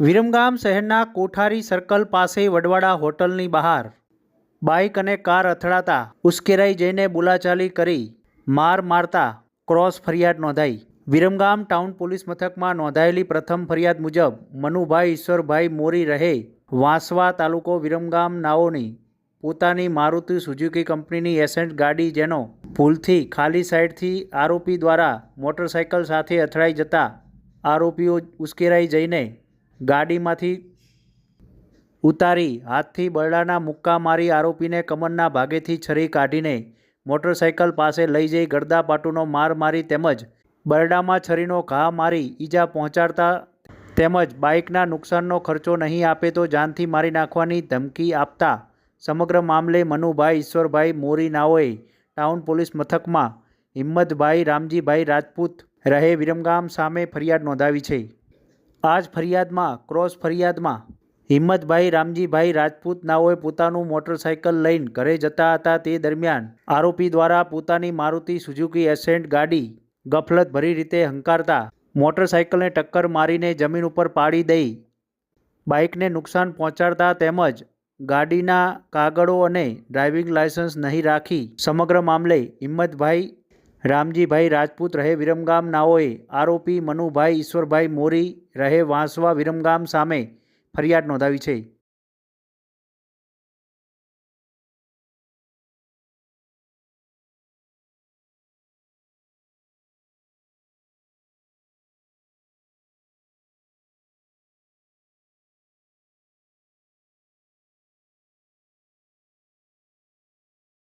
વિરમગામ શહેરના કોઠારી સર્કલ પાસે વડવાડા હોટલની બહાર બાઇક અને કાર અથડાતા ઉશ્કેરાઈ જઈને બોલાચાલી કરી, માર મારતા ક્રોસ ફરિયાદ નોંધાઈ. વિરમગામ ટાઉન પોલીસ મથકમાં નોંધાયેલી પ્રથમ ફરિયાદ મુજબ મનુભાઈ, ઈશ્વરભાઈ મોરી રહે વાંસવા તાલુકો વિરમગામ નાઓની પોતાની મારુતિ સુઝુકી કંપનીની એસેન્ટ ગાડી જેનો ભૂલથી ખાલી સાઈડથી આરોપી દ્વારા મોટરસાઇકલ સાથે અથડાઈ જતા આરોપીઓ ઉશ્કેરાઈ જઈને ગાડીમાંથી ઉતારી હાથથી બરડાના મુક્કા મારી આરોપીને કમરના ભાગેથી છરી કાઢીને મોટરસાઇકલ પાસે લઈ જઈ ગરદાપાટુનો માર મારી તેમજ બરડામાં છરીનો ઘા મારી ઈજા પહોંચાડતા તેમજ બાઇકના નુકસાનનો ખર્ચો નહીં આપે તો જાનથી મારી નાખવાની ધમકી આપતા સમગ્ર મામલે મનુભાઈ ઈશ્વરભાઈ મોરી નાઓએ ટાઉન પોલીસ મથકમાં હિંમતભાઈ રામજીભાઈ રાજપૂત રહે વિરમગામ સામે ફરિયાદ નોંધાવી છે. આ જ ફરિયાદમાં, ક્રોસ ફરિયાદમાં, હિંમતભાઈ, રામજીભાઈ રાજપૂત નાઓએ પોતાનું મોટરસાઇકલ લઈને ઘરે જતા હતા તે દરમિયાન આરોપી દ્વારા પોતાની મારુતિ સુઝુકી એસેન્ટ ગાડી ગફલત ભરી રીતે હંકારતા મોટરસાઇકલને ટક્કર મારીને જમીન ઉપર પાડી દઈ. બાઇકને નુકસાન પહોંચાડતા તેમજ ગાડીના કાગળો અને ડ્રાઇવિંગ લાયસન્સ નહીં રાખી સમગ્ર મામલે હિંમતભાઈ રામજીભાઈ રાજપૂત રહે વિરમગામ નાઓએ. આરોપી મનુભાઈ ઈશ્વરભાઈ મોરી રહે વાંસવા વિરમગામ સામે ફરિયાદ નોંધાવી છે.